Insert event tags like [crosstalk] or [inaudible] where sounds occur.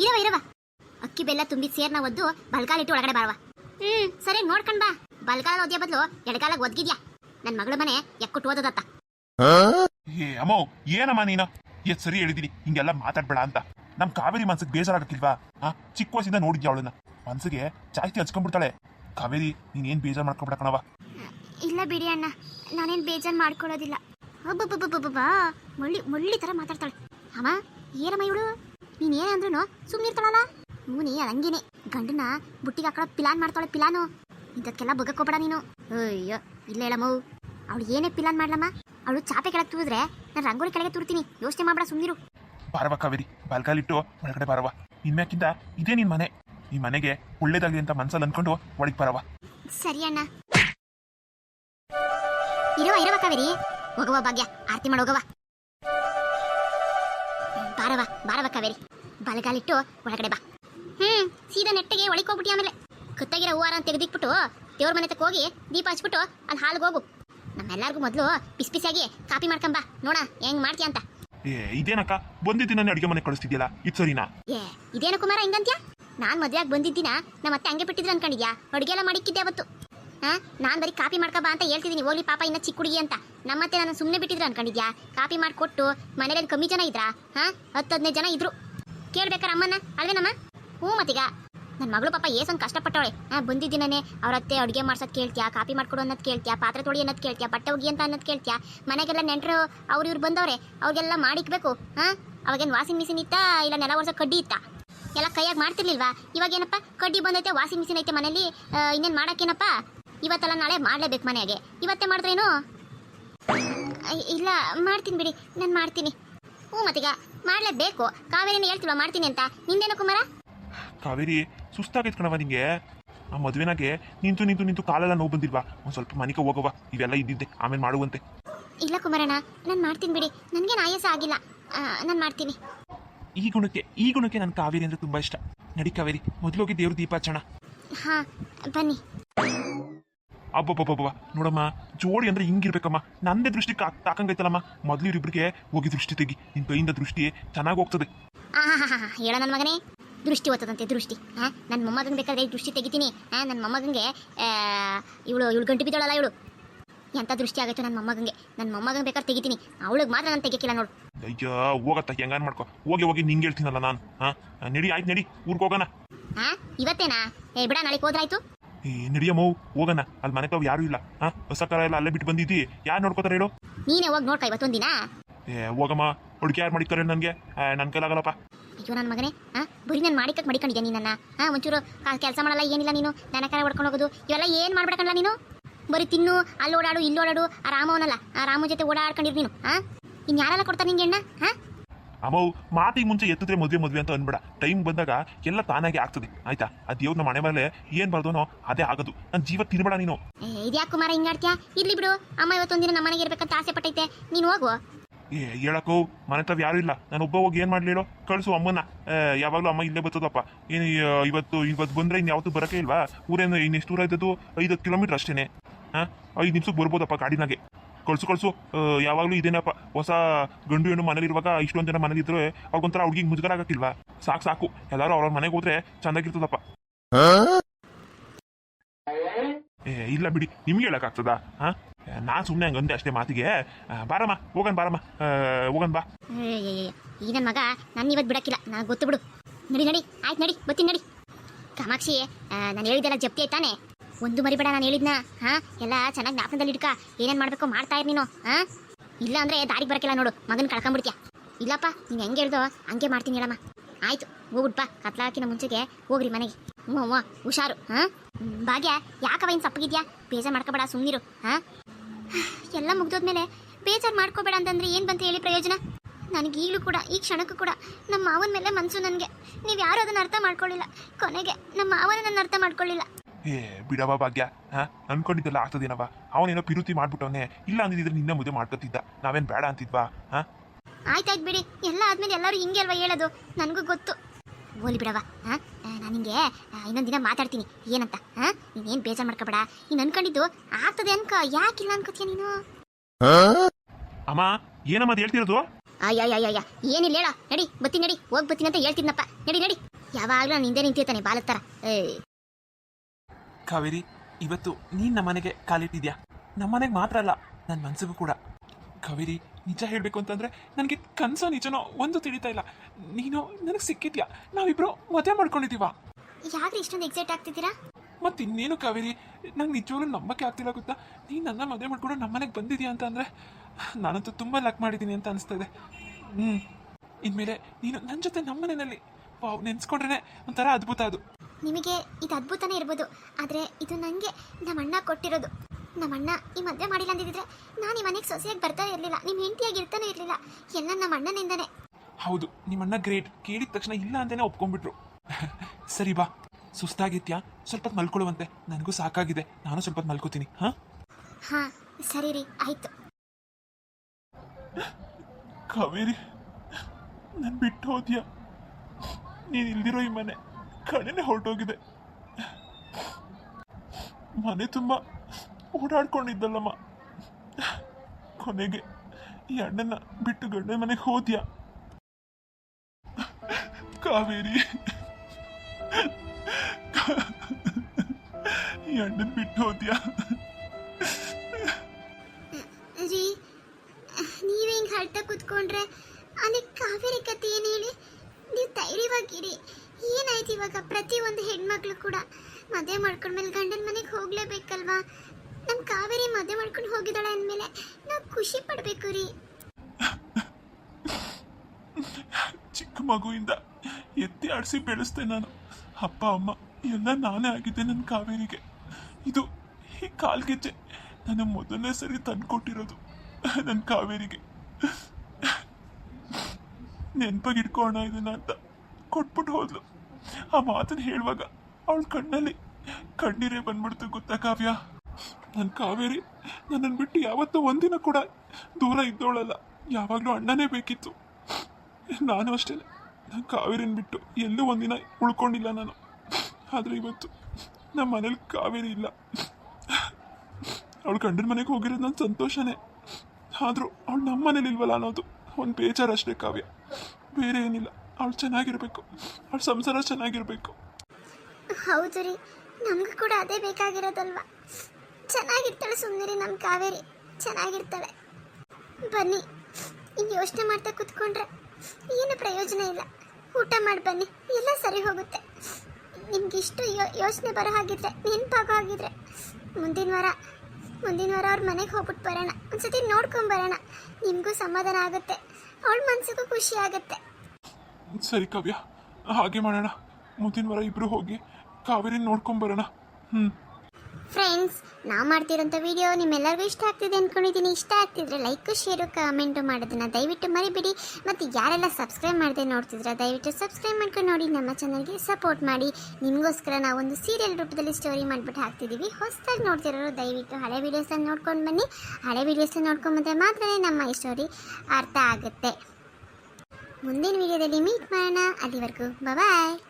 ಇರವ ಇರವ ಅಕ್ಕಿ ಬೆಲ್ಲ ತುಂಬಿ ಸೇರ್ನ ಒದ್ದು ಬಲ್ಗಾಲಿಟ್ಟು ಒಳಗಡೆ ಬಾರವ ಹ್ಮ್. ಸರಿ ನೋಡ್ಕೊಂಡ್ ಬಾ. ಬಲ್ಗಾಲ ಓದಿಯ ಬದಲು ಎಡಗಾಲಾಗ ಒದ್ಗಿದ್ಯಾ? ನನ್ ಮಗಳ ಮನೆ ಎಕ್ಕುಟ್ಟು ಓದದತ್ತ. ಏ ಅಮ್ಮೋ ಏನಮ್ಮ ನೀನು? ಎಷ್ಟ್ ಸರಿ ಹೇಳಿದೀನಿ ಹಿಂಗೆಲ್ಲ ಮಾತಾಡ್ಬೇಡ ಅಂತ. ನಮ್ ಕಾವೇರಿ ಮನ್ಸಿಗೆ ಬೇಜಾರಾಗಕ್ಕಿಲ್ವಾ ಆ ಚಿಕ್ಕ ವಯಸ್ಸಿಂದ ನೋಡಿದ್ಯಾ ಅವಳನ್ನ? ಮನ್ಸಿಗೆ ಜಾಸ್ತಿ ಹಚ್ಕೊಂಡ್ಬಿಡ್ತಾಳೆ. ಕಾವೇರಿ ನೀನ್ ಏನ್ ಬೇಜಾರ್ ಮಾಡ್ಕೊಬಿಡಕಣವ ಇಲ್ಲ ಬಿಡಿ ಅಣ್ಣ ನಾನೇನ್ ಬೇಜಾರ್ ಮಾಡ್ಕೊಳ್ಳೋದಿಲ್ಲ. ಅಬ್ಬಬ್ಬಬ್ಬಬ್ಬಬ್ಬಾ ಮುಳ್ಳಿ ಮುಳ್ಳಿ ತರ ಮಾತಾಡ್ತಾಳೆ. ಅಮ್ಮ ಏನಮ್ಮ ಇವಳು? ನೀನ್ ಅಂದ್ರೂ ಸುಮ್ಮನಿರ್ತಾಳಲ್ಲ ಹ್ಞೂ ನೀ ಹಂಗೇನೆ ಗಂಡನ ಬುಟ್ಟಿಗೆ ಹಾಕೊಳ್ಳೋ ಪಿಲಾನ್ ಮಾಡ್ತಾಳೆ ಪಿಲಾನು. ಇದಕ್ಕೆಲ್ಲ ಬಗ್ಗಕ್ಕೋಬೇಡ ನೀನು. ಅಯ್ಯೋ ಇಲ್ಲ ಹೇಳಮ್ಮ ಅವಳು. ಏನೇ ಪಿಲಾನ್ ಮಾಡ್ಲಮ್ಮ? ಅವಳು ಚಾಪೆ ಕೆಳಗೆ ತೂದ್ರೆ ನಾನು ರಂಗೋಲಿ ಕೆಳಗೆ ತೂರ್ತೀನಿ. ಯೋಚನೆ ಮಾಡಬೇಡ ಸುಮ್ಮನಿರು ಬಾರವ ಕಾವೇರಿ ಬಾಲ್ಗಾಲಿಟ್ಟು ಒಳಗಡೆ ಬಾರವ ಇನ್ಮ್ಯಾಕಿಂದ ಇದೇ ನಿನ್ ಮನೆ. ಈ ಮನೆಗೆ ಒಳ್ಳೇದಾಗ್ಲಿ ಅಂತ ಮನ್ಸಲ್ಲಿ ಅನ್ಕೊಂಡು ಒಳಗ್ ಬರವ ಸರಿ ಅಣ್ಣ. ಇರುವ ಇರುವ ಕಾವೇರಿ. ಹೋಗವ ಭಾಗ್ಯ ಆರತಿ ಮಾಡೋಗವ ಬಾರವ ಬಾರವ ಕಾವೇರಿ. ಬಲಗಾಲಿಟ್ಟು ಒಳಗಡೆ ಬಾ. ಹ್ಮ್ ಸೀದಾ ನೆಟ್ಟಿಗೆ ಒಳಗೆ ಹೋಗ್ಬಿಟ್ಟಿ ಆಮೇಲೆ. ಕತ್ತಾಗಿರೋ ಹೂವಾರ ಅಂತ ತೆಗೆದಿಕ್ಬಿಟ್ಟು ದೇವ್ರ ಮನೆ ತಕ್ಕ ಹೋಗಿ ದೀಪ ಹಚ್ಬಿಟ್ಟು ಅಲ್ಲಿ ಹಾಲ್ಗೆ ಹೋಗು. ನಮ್ಮೆಲ್ಲರಿಗೂ ಮೊದಲು ಪಿಸ್ ಬಿಸಿಯಾಗಿ ಕಾಪಿ ಮಾಡ್ಕೊಂಬ ನೋಡ ಹೆಂಗ್ ಮಾಡ್ತೀಯ ಅಂತ. ಏ ಇದೇನಕ್ಕ? ಬಂದಿದ್ದೀನ ಅಡುಗೆ ಮನೆ ಕಳಿಸ್ತಿದ್ಯಲ್ಲ? ಇದು ಸರಿನಾ? ಏ ಇದೇನು ಕುಮಾರ ಹಿಂಗಂತ್ಯ? ನಾನ್ ಮದ್ವೆಗ್ ಬಂದಿದ್ದೀನ ನಮ್ಮ ಅತ್ತೆ ಹಂಗೆ ಬಿಟ್ಟಿದ್ರು ಅನ್ಕೊಂಡಿದ್ಯಾ? ಅಡುಗೆ ಎಲ್ಲ ಮಾಡಿಕ್ಕಿದ್ದೆ ಅವತ್ತು. ಹಾ ನಾನ್ ಬರೀ ಕಾಪಿ ಮಾಡ್ಕಬ ಬಾ ಅಂತ ಹೇಳ್ತಿದ್ದೀನಿ ಹೋಗ್ಲಿ ಪಾಪ ಇನ್ನ ಚಿಕ್ಕ ಹುಡುಗಿ ಅಂತ. ನಮ್ಮತ್ತೆ ನಾನು ಸುಮ್ಮನೆ ಬಿಟ್ಟಿದ್ರು ಅನ್ಕೊಂಡಿದ್ಯಾ? ಕಾಪಿ ಮಾಡ್ಕೊಟ್ಟು ಮನೇಲಿ ಕಮ್ಮಿ ಜನ ಇದ್ರಾ? ಹಾ ಹತ್ತು ಹದಿನೈದು ಜನ ಇದ್ರು. ಕೇಳ್ಬೇಕಾರ ಅಮ್ಮನ ಅಲ್ವೇನಮ್ಮ ಹ್ಞೂ ಮತ್ತೀಗ. ನನ್ನ ಮಗಳು ಪಾಪ ಏಸೊಂದು ಕಷ್ಟಪಟ್ಟವಳೆ. ಹಾ ಬಂದಿದ್ದೀನೇ ಅವ್ರ ಅತ್ತೆ ಅಡುಗೆ ಮಾಡ್ಸೋದು ಕೇಳ್ತ್ಯಾ, ಕಾಪಿ ಮಾಡ್ಕೊಡು ಅನ್ನೋದು ಕೇಳ್ತ್ಯಾ, ಪಾತ್ರೆ ತೊಳಿ ಅನ್ನೋದು ಕೇಳ್ತ್ಯಾ, ಬಟ್ಟೆ ಹೋಗಿ ಅಂತ ಅನ್ನೋದು ಕೇಳ್ತ್ಯಾ. ಮನೆಗೆಲ್ಲ ನೆಂಟರು, ಅವ್ರು ಇವ್ರು ಬಂದವ್ರೆ, ಅವ್ರಿಗೆಲ್ಲ ಮಾಡಿಕ್ಬೇಕು ಹಾಂ? ಅವಾಗೇನು ವಾಷಿಂಗ್ ಮಿಷಿನ್ ಇತ್ತಾ, ಇಲ್ಲ ನೆಲ ಒರೆಸೋ ಕಡ್ಡಿ ಇತ್ತಾ? ಎಲ್ಲ ಕೈಯಾಗಿ ಮಾಡ್ತಿರ್ಲಿಲ್ವಾ? ಇವಾಗ ಏನಪ್ಪ ಕಡ್ಡಿ ಬಂದೈತೆ, ವಾಷಿಂಗ್ ಮಿಷಿನ್ ಐತೆ ಮನೇಲಿ ಇನ್ನೇನು ಮಾಡೋಕ್ಕೇನಪ್ಪ ಇವತ್ತಲ್ಲ ನಾಳೆ ಮಾಡ್ಲೇಬೇಕು ಮನೆಗೆ. ಇವತ್ತೇ ಮಾಡಿದ್ರೇನು? ಇಲ್ಲ, ಮಾಡ್ತೀನಿ ಬಿಡಿ, ನಾನು ಮಾಡ್ತೀನಿ. ಹ್ಞೂ ಮತ್ತೀಗ. ಮಾಡ್ಲೇಬೇಕು. ಕಾವೇರಿನ ಹೇಳ್ತಿಲ್ವಾ ಮಾಡ್ತೀನಿ ಅಂತ? ನಿಂದೇನು ಕುಮಾರ? ಕಾವೇರಿ ಸುಸ್ತಾಗೈತ್ ಕಣವ ನಿಂಗೆ. ಆ ಮದುವೆನಾಗೆ ನಿಂತು ನಿಂತು ನಿಂತು ಕಾಲೆಲ್ಲ ನೋವು ಬಂದಿಲ್ವಾ? ಒಂದು ಸ್ವಲ್ಪ ಮನಿಕ ಹೋಗವ ಇವೆಲ್ಲ ಇದ್ದಿದ್ದೆ ಆಮೇಲೆ ಮಾಡುವಂತೆ. ಇಲ್ಲ ಕುಮಾರಣ್ಣ ನಾನು ಮಾಡ್ತೀನಿ ಬಿಡಿ. ನನಗೇನು ಆಯಾಸ ಆಗಿಲ್ಲ. ನಾನು ಮಾಡ್ತೀನಿ. ಈ ಗುಣಕ್ಕೆ ಈ ಗುಣಕ್ಕೆ ನನ್ನ ಕಾವೇರಿ ಅಂದರೆ ತುಂಬಾ ಇಷ್ಟ. ನಡಿ ಕಾವೇರಿ ಮೊದಲು ಹೋಗಿ ದೇವ್ರ ದೀಪ ಹಚ್ಚೋಣ. ಹಾಂ ಬನ್ನಿ. ಅಬ್ಬಬ್ಬಬ್ಬ ನೋಡಮ್ಮ ಜೋಡಿ ಅಂದ್ರೆ ಹಿಂಗಿರ್ಬೇಕಮ್ಮ. ನಂದೇ ದೃಷ್ಟಿ ತಾಕಂಗೈತಲ್ಲಮ್ಮ ಮೊದ್ಲು ಇವ್ರಿಬ್ರಿಗೆ ಹೋಗಿ ದೃಷ್ಟಿ ತೆಗಿ. ನಿನ್ ಕೈಯಿಂದ ದೃಷ್ಟಿ ಚೆನ್ನಾಗಿ ಹೋಗ್ತದೆ. ಹೇಳ ನನ್ನ ಮಗನೇ. ದೃಷ್ಟಿ ಓದ್ತದಂತೆ ದೃಷ್ಟಿ. ಹಾ ನನ್ನ ಮೊಮ್ಮಗನ್ ಬೇಕಾದ್ರೆ ದೃಷ್ಟಿ ತೆಗಿತೀನಿ. ನನ್ ನನ್ನ ಮೊಮ್ಮಗಂಗೆ ಇವಳು ಇವಳು ಗಂಟು ಬಿದ್ದಾಳಲ್ಲ ಇವಳು. ಎಂತ ದೃಷ್ಟಿ ಆಗುತ್ತೆ ನನ್ನ ಮೊಮ್ಮಗಂಗೆ ನನ್ನ ಮೊಮ್ಮಗನ್ ಬೇಕಾದ್ರೆ ತೆಗಿತೀನಿ. ಅವಳಿಗೆ ಮಾತ್ರ ನಾನು ತೆಗಿಯಕ್ಕಿಲ್ಲ ನೋಡು. ಅಯ್ಯೋ ಹೋಗತ್ತ ಹೆಂಗಾನ್ ಮಾಡ್ಕೊ. ಹೋಗಿ ಹೋಗಿ ನಿಂಗೆ ಹೇಳ್ತೀನಲ್ಲ ನಾನು. ಹಾ ನಡಿ ಆಯ್ತು ನಡಿ ಊರ್ಗ್ ಹೋಗೋಣ. ಹಾ ಇವತ್ತೇನಾ? ಏ ಬಿಡ ನಾಳೆ ಹೋದ್ರಾಯ್ತು. ಏ ನಡಿಯಮ್ಮ ಹೋಗೋಣ ಅಲ್ಲಿ ಮನೆ ತಾವ್ ಯಾರು ಇಲ್ಲ. ಹಾ ಹೊಸ ತರ ಎಲ್ಲ ಅಲ್ಲೇ ಬಿಟ್ಟು ಬಂದಿದ್ದಿ. ಯಾರು ನೋಡ್ಕೋತಾರೆ ಹೇಳು? ನೀನೇ ಹೋಗಿ ನೋಡ್ಕ ಇವತ್ತೊಂದಿನ? ಏ ಹೋಗಮ್ಮ. ಹುಡುಗಿ ಯಾರು ಮಾಡಿಕ್ತಾರೆ ನನಗೆ. ನನ್ನ ಕೈಲಾಗಲ್ಲಪ್ಪ. ಅಯ್ಯೋ ನನ್ನ ಮಗನೇ. ಹಾ ಬರೀ ನಾನು ಮಾಡಿಕಕ್ ಮಡಿಕೊಂಡಿದ್ಯಾ ನೀನನ್ನ? ಹಾ ಒಂಚೂರು ಕೆಲಸ ಮಾಡಲ್ಲ ಏನಿಲ್ಲ ನೀನು? ದನ ಕರ ಹೊಡ್ಕೊಂಡು ಹೋಗೋದು. ಇವೆಲ್ಲ ಏನು ಮಾಡ್ಬೇಕಲ್ಲ ನೀನು? ಬರೀ ತಿನ್ನು ಅಲ್ಲಿ ಓಡಾಡು ಇಲ್ಲಿ ಓಡಾಡು. ಆ ರಾಮವನಲ್ಲ ಆ ರಾಮ ಜೊತೆ ಓಡಾಡ್ಕೊಂಡಿರ್ ನೀನು. ಹಾ ಇನ್ ಯಾರೆಲ್ಲ ಕೊಡ್ತಾರೆ ನಿಂಗೆ ಅಣ್ಣ? ಹಾ ಅಮ್ಮವ್ ಮಾತಿಗೆ ಮುಂಚೆ ಎತ್ತಿದ್ರೆ ಮದುವೆ ಮದುವೆ ಅಂತ ಅನ್ಬೇಡ. ಟೈಮ್ ಬಂದಾಗ ಎಲ್ಲ ತಾನಾಗೆ ಆಗ್ತದೆ. ಆಯ್ತಾ? ಆ ದೇವ್ರನ್ನ ಮನೆ ಮೇಲೆ ಏನ್ ಬರ್ದೋನೋ ಅದೇ ಆಗೋದು. ನನ್ನ ಜೀವ ತಿನ್ಬೇಡ ನೀನು. ಏ, ಇದ್ಯಾಕ್ ಕುಮಾರ ಹಿಂಗಾಡ್ತೀಯಾ ಇರ್ಲಿ ಬಿಡು. ಅಮ್ಮ ಇವತ್ತೊಂದಿನ ನಮ್ಮ ಮನೆಗೆ ಇರ್ಬೇಕಂತ ಆಸೆ ಪಟ್ಟೈತೆ. ನೀನು ಹೋಗು. ಏ ಹೇಳಕ್ಕೋ ಮನೆ ಹತ್ರ ಯಾರು ಇಲ್ಲ. ನಾನು ಒಬ್ಬ ಹೋಗಿ ಏನ್ ಮಾಡ್ಲಿ ಕಳಿಸು ಕಳ್ಸು ಅಮ್ಮನ ಯಾವಾಗಲೂ ಅಮ್ಮ ಇಲ್ಲೇ ಬರ್ತದಪ್ಪ. ಏನು ಇವತ್ತು ಇವತ್ತು ಬಂದ್ರೆ ಇನ್ನು ಯಾವತ್ತೂ ಬರಕ್ಕೆ ಇಲ್ವಾ? ಊರೇನು ಇನ್ನು ಎಷ್ಟು ದೂರ ಇದ್ದದ್ದು? ಐದು ಕಿಲೋಮೀಟರ್ ಅಷ್ಟೇನೆ. ಹಾ? ಐದು ನಿಮಿಷಕ್ಕೆ ಬರ್ಬೋದಪ್ಪ ಗಾಡಿನಾಗೆ ಕಳ್ಸು ಕಳ್ಸು. ಯಾವಾಗಲೂ ಇದೇನಪ್ಪ, ಹೊಸ ಗಂಡು ಹೆಣ್ಣು ಮನೇಲಿ ಇರುವಾಗ ಇಷ್ಟೊಂದು ಜನ ಮನೇಲಿ ಇದ್ರೆ ಅವ್ರಿಗೊಂಥರ ಹುಡುಗಿಗೆ ಮುಜುಗರ ಆಗಕ್ಕಿಲ್ವಾ? ಸಾಕು ಸಾಕು. ಎಲ್ಲರೂ ಅವ್ರ ಮನೆಗೆ ಹೋದ್ರೆ ಚಂದಾಗಿರ್ತದಪ್ಪ. ಏ, ಇಲ್ಲ ಬಿಡಿ. ನಿಮ್ಗೆ ಹೇಳಕ್ಕಾಗ್ತದಾ? ಹಾ ನಾ ಸುಮ್ಮನೆ ಹಂಗಂದೆ ಅಷ್ಟೇ ಮಾತಿಗೆ. ಬಾರಮ್ಮ, ಹೋಗನ್ ಬಾರಮ್ಮ. ಹೋಗನ್ ಬಾ. ಈ ನನ್ನ ಮಗ ನನ್ನ ಇವತ್ತು ಬಿಡಕ್ಕಿಲ್ಲ. ನಾನು ಗೊತ್ತು ಬಿಡು. ನಡಿ ನಡಿ. ಆಯ್ತು, ನಡಿ. ಬರ್ತೀನಿ ನಡಿ. ಕಾಮಾಕ್ಷಿ ನಾನು ಹೇಳಿದ್ದೆಲ್ಲ ಜಪ್ತಿ ಆಯ್ತಾನೆ ಒಂದು ಮರಿಬೇಡ ನಾನು ಹೇಳಿದ್ನ, ಹಾ? ಎಲ್ಲ ಚೆನ್ನಾಗಿ ಜ್ಞಾಪನದಲ್ಲಿ ಇಡ್ಕ ಏನೇನು ಮಾಡಬೇಕು ಮಾಡ್ತಾ ಇರ್ ನೀನು, ಹಾ? ಇಲ್ಲ ಅಂದ್ರೆ ದಾರಿಗೆ ಬರಕಿಲ್ಲ ನೋಡು, ಮಗನ ಕಳ್ಕೊಂಬಿಡ್ತೀಯ? ಇಲ್ಲಪ್ಪ, ನೀನು ಹೆಂಗೆ ಹೇಳ್ದೋ ಹಂಗೆ ಮಾಡ್ತೀನಿ ಹೇಳಮ್ಮ. ಆಯಿತು ಹೋಗ್ಬಿಟ್ಪ ಕತ್ಲಾಕಿನ ಮುಂಚೆಗೆ ಹೋಗ್ರಿ ಮನೆಗೆ. ಹ್ಞೂ ಹ್ಞೂ ಹುಷಾರು, ಹಾಂ? ಭಾಗ್ಯ, ಯಾಕವ ಇನ್ನು ಸಪ್ಪಗಿದ್ಯಾ? ಬೇಜಾರು ಮಾಡ್ಕೋಬೇಡ ಸುಮ್ಮನಿರು ಹಾಂ? ಎಲ್ಲ ಮುಗ್ದೋದ್ಮೇಲೆ ಬೇಜಾರು ಮಾಡ್ಕೋಬೇಡ ಅಂತಂದ್ರೆ ಏನು ಬಂತ ಹೇಳಿ ಪ್ರಯೋಜನ? ನನಗೆ ಕೂಡ, ಈ ಕ್ಷಣಕ್ಕೂ ಕೂಡ ನಮ್ಮ ಮಾವನ ಮೇಲೆ ಮನಸ್ಸು ನನಗೆ. ನೀವು ಯಾರು ಅದನ್ನು ಅರ್ಥ ಮಾಡ್ಕೊಳ್ಳಿಲ್ಲ? ಕೊನೆಗೆ ನಮ್ಮ ಮಾವನ ನನ್ನ ಅರ್ಥ ಮಾಡ್ಕೊಳ್ಳಿಲ್ಲ. ಏ ಬಿಡವ ಭಾಗ್ಯ. ಹಾ? ಅನ್ಕೊಂಡಿದ್ದೆಲ್ಲ ಆಗ್ತದೇನವ ಅವನೇನೋ ಪಿರುತಿ ಮಾಡ್ಬಿಟ್ಟವನೇ. ಇಲ್ಲ ಅಂದಿದ್ರೆ ನಿನ್ನ ಮುದ್ದೆ ಮಾಡ್ಕೊತಿದ್ದ. ನಾವೇನ್ ಬೇಡ ಅಂತಿದ್ವಾ? ಹಾ? ಆಯ್ತಾಯ್ತು ಬಿಡಿ. ಎಲ್ಲ ಆದ್ಮೇಲೆ ಎಲ್ಲರೂ ಹಿಂಗೆ ಅಲ್ವಾ ಹೇಳೋದು? ನನಗೂ ಗೊತ್ತು. ಓಲಿ ಬಿಡವ ಹಾಂ? ನಾನು ಹಿಂಗೆ ಇನ್ನೊಂದು ದಿನ ಮಾತಾಡ್ತೀನಿ. ಏನಂತ? ಹಾಂ? ನೀನೇನು ಬೇಜಾರು ಮಾಡ್ಕೋಬೇಡ. ನೀನು ಅನ್ಕೊಂಡಿದ್ದು ಆಗ್ತದೆ ಅನ್ಕ. ಯಾಕಿಲ್ಲ ಅನ್ಕೋತೀಯ ನೀನು? ಅಮ್ಮ ಏನಮ್ಮ ಅದು ಹೇಳ್ತಿರೋದು? ಅಯ್ಯಯ್ಯಯ್ಯ ಏನಿಲ್ಲ ಹೇಳ. ನಡಿ ಬತ್ತೀನಿ ನಡಿ. ಹೋಗ್ ಬತ್ತೀನಿ ಅಂತ ಹೇಳ್ತಿದ್ನಪ್ಪ. ನಡಿ ನಡಿ. ಯಾವಾಗಲೂ ನಾನು ಹಿಂದೆ ನಿಂತಿರ್ತಾನೆ ಬಾಲದ ಥರ ಏ. ಕಾವೇರಿ ಇವತ್ತು ನೀನ್ ನಮ್ಮನೆಗೆ ಕಾಲಿಟ್ಟಿದ್ಯಾ? ನಮ್ಮನೆಗೆ ಮಾತ್ರ ಅಲ್ಲ ನನ್ನ ಮನ್ಸಿಗೂ ಕೂಡ. ಕಾವೇರಿ ನಿಜ ಹೇಳಬೇಕು ಅಂತಂದ್ರೆ ನನಗೆ ಕನ್ಸೋ ನಿಜನೋ ಒಂದು ತಿಳಿತಾ ಇಲ್ಲ. ನೀನು ನನಗೆ ಸಿಕ್ಕಿದ್ಯಾ? ನಾವಿಬ್ರು ಮದುವೆ ಮಾಡ್ಕೊಂಡಿದ್ದೀವ? ಯಾಕೆ ಇಷ್ಟೊಂದು ಎಕ್ಸೈಟ್ ಆಗ್ತಿದ್ದೀರಾ? ಮತ್ತೆ ಇನ್ನೇನು ಕಾವೇರಿ ನಂಗೆ ನಿಜವಾಗ್ಲೂ ನಂಬಕ್ಕೆ ಆಗ್ತಿಲ್ಲ ಗೊತ್ತಾ? ನೀನು ನನ್ನ ಮದುವೆ ಮಾಡ್ಕೊಂಡು ನಮ್ಮನೆಗೆ ಬಂದಿದ್ಯಾ ಅಂತ ಅಂದ್ರೆ ನಾನಂತೂ ತುಂಬ ಲಕ್ ಮಾಡಿದ್ದೀನಿ ಅಂತ ಅನಿಸ್ತಾ ಇದೆ. ಹ್ಞೂ ಇನ್ಮೇಲೆ ನೀನು ನನ್ನ ಜೊತೆ ನಮ್ಮ ಮನೆಯಲ್ಲಿ ನೆನ್ಸ್ಕೊಂಡ್ರೆ ಒಂಥರ ಅದ್ಭುತ ಅದು. ನಿಮಗೆ ಇದು ಅದ್ಭುತನೇ ಇರ್ಬೋದು. ಆದರೆ ಇದು ನನಗೆ ನಮ್ಮ ಅಣ್ಣ ಕೊಟ್ಟಿರೋದು. ನಮ್ಮ ಅಣ್ಣ ಈ ಮದುವೆ ಮಾಡಿಲ್ಲ ಅಂದಿದ್ರೆ ನಾನು ಈ ಮನೆಗೆ ಸೊಸೆಯಾಗಿ ಬರ್ತಾ ಇರಲಿಲ್ಲ. ನಿಮ್ಮ ಹೆಂಡತಿಯಾಗಿ ಇರ್ತಾನೆ ಇರಲಿಲ್ಲ. ಎಲ್ಲ ನಮ್ಮ ಅಣ್ಣನಿಂದನೇ. ಹೌದು ನಿಮ್ಮಣ್ಣ ಗ್ರೇಟ್. ಕೇಳಿದ ತಕ್ಷಣ ಇಲ್ಲ ಅಂತಲೇ ಒಪ್ಕೊಂಡ್ಬಿಟ್ರು. [laughs] ಸರಿ ಬಾ. ಸುಸ್ತಾಗಿತ್ಯಾ? ಸ್ವಲ್ಪ ಮಲ್ಕೊಳ್ಳುವಂತೆ. ನನಗೂ ಸಾಕಾಗಿದೆ. ನಾನು ಸ್ವಲ್ಪ ಮಲ್ಕೋತೀನಿ. ಹಾ? ಹಾಂ ಸರಿ ರೀ ಆಯ್ತು. ಕಾವೇರಿ ನಾನು ಬಿಟ್ಟು ಹೋದ್ಯಾ ನೀನು ಇಲ್ದಿರೋ ಈ ಮನೆ. ಕಡೆನೆ ಹೊರಟೋಗಿದೆ. ಮನೆ ತುಂಬ ಓಡಾಡ್ಕೊಂಡಿದ್ದಲ್ಲಮ್ಮ. ಕೊನೆಗೆ ಈ ಅಣ್ಣನ ಬಿಟ್ಟು ಗಂಡನ ಮನೆಗೆ ಹೋದ್ಯಾ? ಕಾವೇರಿ. ಈ ಅಣ್ಣನ ಬಿಟ್ಟು ಹೋದ್ಯಾ? ನೀವೇ ಕೂತ್ಕೊಂಡ್ರೆ? ಅಲ್ಲಿ ಕಾವೇರಿ ಕತೆ ಏನು ಹೇಳಿ? ನೀವು ಧೈರ್ಯವಾಗಿರಿ. ಏನಾಯ್ತು ಇವಾಗ? ಪ್ರತಿ ಒಂದು ಹೆಣ್ಮಕ್ಳು ಕೂಡ ಮದುವೆ ಮಾಡ್ಕೊಂಡ್ಮೇಲೆ ಗಂಡನ ಮನೆಗೆ ಹೋಗ್ಲೇಬೇಕಲ್ವಾ? ನಮ್ಮ ಕಾವೇರಿ ಮದುವೆ ಮಾಡ್ಕೊಂಡು ಹೋಗಿದ್ದಾಳೆ ಅಂದಮೇಲೆ ನಾವು ಖುಷಿ ಪಡಬೇಕು ರೀ. ಚಿಕ್ಕ ಮಗುವಿಂದ ಎತ್ತಿ ಆಡಿಸಿ ಬೆಳೆಸ್ದೆ ನಾನು. ಅಪ್ಪ, ಅಮ್ಮ, ಎಲ್ಲ ನಾನೇ ಆಗಿದ್ದೆ ನನ್ನ ಕಾವೇರಿಗೆ. ಇದು ಈ ಕಾಲ್ಗೆಜ್ಜೆ ನಾನು ಮೊದಲನೇ ಸರಿ ತಂದ್ಕೊಟ್ಟಿರೋದು ನನ್ನ ಕಾವೇರಿಗೆ. ನೆನಪಾಗಿ ಇಟ್ಕೋಣ ಇದನ್ನ ಅಂತ. ಕೊಟ್ಬಿಟ್ಟು ಹೋದ್ಲು. ಆ ಮಾತನ್ನು ಹೇಳುವಾಗ ಅವಳ ಕಣ್ಣಲ್ಲಿ ಕಣ್ಣೀರೇ ಬಂದ್ಬಿಡ್ತು ಗೊತ್ತಾ ಕಾವ್ಯ? ನನ್ನ ಕಾವೇರಿ ನನ್ನನ್ನು ಬಿಟ್ಟು ಯಾವತ್ತೂ ಒಂದಿನ ಕೂಡ ದೂರ ಇದ್ದವಳಲ್ಲ ಯಾವಾಗಲೂ ಅಣ್ಣನೇ ಬೇಕಿತ್ತು. ನಾನು ಅಷ್ಟೇ. ನನ್ನ ಕಾವೇರಿನ ಬಿಟ್ಟು ಎಲ್ಲೂ ಒಂದಿನ ಉಳ್ಕೊಂಡಿಲ್ಲ ನಾನು. ಆದರೆ ಇವತ್ತು ನಮ್ಮ ಮನೇಲಿ ಕಾವೇರಿ ಇಲ್ಲ. ಅವಳು ಗಂಡನ ಮನೆಗೆ ಹೋಗಿರೋದು ನನ್ನ ಸಂತೋಷನೇ. ಆದರೂ ಅವಳು ನಮ್ಮ ಮನೇಲಿ ಇಲ್ವಲ್ಲ ಅನ್ನೋದು ಒಂದು ಬೇಜಾರಷ್ಟೇ ಕಾವ್ಯ. ಬೇರೆ ಏನಿಲ್ಲ. ಅವಳು ಚೆನ್ನಾಗಿರ್ಬೇಕು. ಅವಳ ಸಂಸಾರ ಚೆನ್ನಾಗಿರ್ಬೇಕು. ಹೌದು ರೀ. ನಮಗೂ ಕೂಡ ಅದೇ ಬೇಕಾಗಿರೋದಲ್ವಾ? ಚೆನ್ನಾಗಿರ್ತಾಳೆ ಸುಮ್ಮನೆ ನಮ್ಮ ಕಾವೇರಿ. ಚೆನ್ನಾಗಿರ್ತಾಳೆ. ಬನ್ನಿ. ಹಿಂಗೆ ಯೋಚನೆ ಮಾಡ್ತಾ ಕೂತ್ಕೊಂಡ್ರೆ ಏನು ಪ್ರಯೋಜನ ಇಲ್ಲ. ಊಟ ಮಾಡಿ ಬನ್ನಿ. ಎಲ್ಲ ಸರಿ ಹೋಗುತ್ತೆ. ನಿಮ್ಗೆ ಇಷ್ಟು ಯೋಚನೆ ಬರೋ ಹಾಗಿದ್ರೆ, ನೆನಪಾಗೋ ಹಾಗಿದ್ರೆ, ಮುಂದಿನ ವಾರ ಮುಂದಿನ ವಾರ ಅವ್ರ ಮನೆಗೆ ಹೋಗ್ಬಿಟ್ಟು ಬರೋಣ. ಒಂದ್ಸತಿ ನೋಡ್ಕೊಂಡ್ ಬರೋಣ. ನಿಮಗೂ ಸಮಾಧಾನ ಆಗುತ್ತೆ. ಅವಳ ಮನಸ್ಸಿಗೂ ಖುಷಿ ಆಗುತ್ತೆ. ಸರಿ ಕಾವ್ಯ, ಹಾಗೆ ಮಾಡೋಣ. ಮುಂದಿನ ವಾರ ಇಬ್ರು ಹೋಗಿ ಕಾವೇರಿ ನೋಡ್ಕೊಂಬರೋಣ ಹ್ಞೂ ಫ್ರೆಂಡ್ಸ್ ನಾವು ಮಾಡ್ತಿರೋಂಥ ವಿಡಿಯೋ ನಿಮ್ಮೆಲ್ಲರಿಗೂ ಇಷ್ಟ ಆಗ್ತಿದೆ ಅಂದ್ಕೊಂಡಿದ್ದೀನಿ ಇಷ್ಟ ಆಗ್ತಿದ್ರೆ ಲೈಕು ಶೇರು ಕಮೆಂಟು ಮಾಡೋದನ್ನು ದಯವಿಟ್ಟು ಮರಿಬೇಡಿ. ಮತ್ತು ಯಾರೆಲ್ಲ ಸಬ್ಸ್ಕ್ರೈಬ್ ಮಾಡದೆ ನೋಡ್ತಿದ್ರೆ, ದಯವಿಟ್ಟು ಸಬ್ಸ್ಕ್ರೈಬ್ ಮಾಡ್ಕೊಂಡು ನೋಡಿ. ನಮ್ಮ ಚಾನಲ್ಗೆ ಸಪೋರ್ಟ್ ಮಾಡಿ. ನಿಮಗೋಸ್ಕರ ಒಂದು ಸೀರಿಯಲ್ ರೂಪದಲ್ಲಿ ಸ್ಟೋರಿ ಮಾಡಿಬಿಟ್ಟು ಹಾಕ್ತಿದ್ದೀವಿ ಹೊಸದಾಗಿ ನೋಡ್ತಿರೋರು, ದಯವಿಟ್ಟು ಹಳೆ ವೀಡಿಯೋಸನ್ನು ನೋಡ್ಕೊಂಡು ಬನ್ನಿ. ಹಳೆ ವೀಡಿಯೋಸನ್ನು ನೋಡ್ಕೊಂಬಂದ್ರೆ ಮಾತ್ರ ನಮ್ಮ ಈ ಸ್ಟೋರಿ ಅರ್ಥ ಆಗುತ್ತೆ. ಮುಂದಿನ ವಿಡಿಯೋದಲ್ಲಿ ಮೀಟ್ ಮಾಡೋಣ. ಅಲ್ಲಿವರೆಗೂ ಬಾಯ್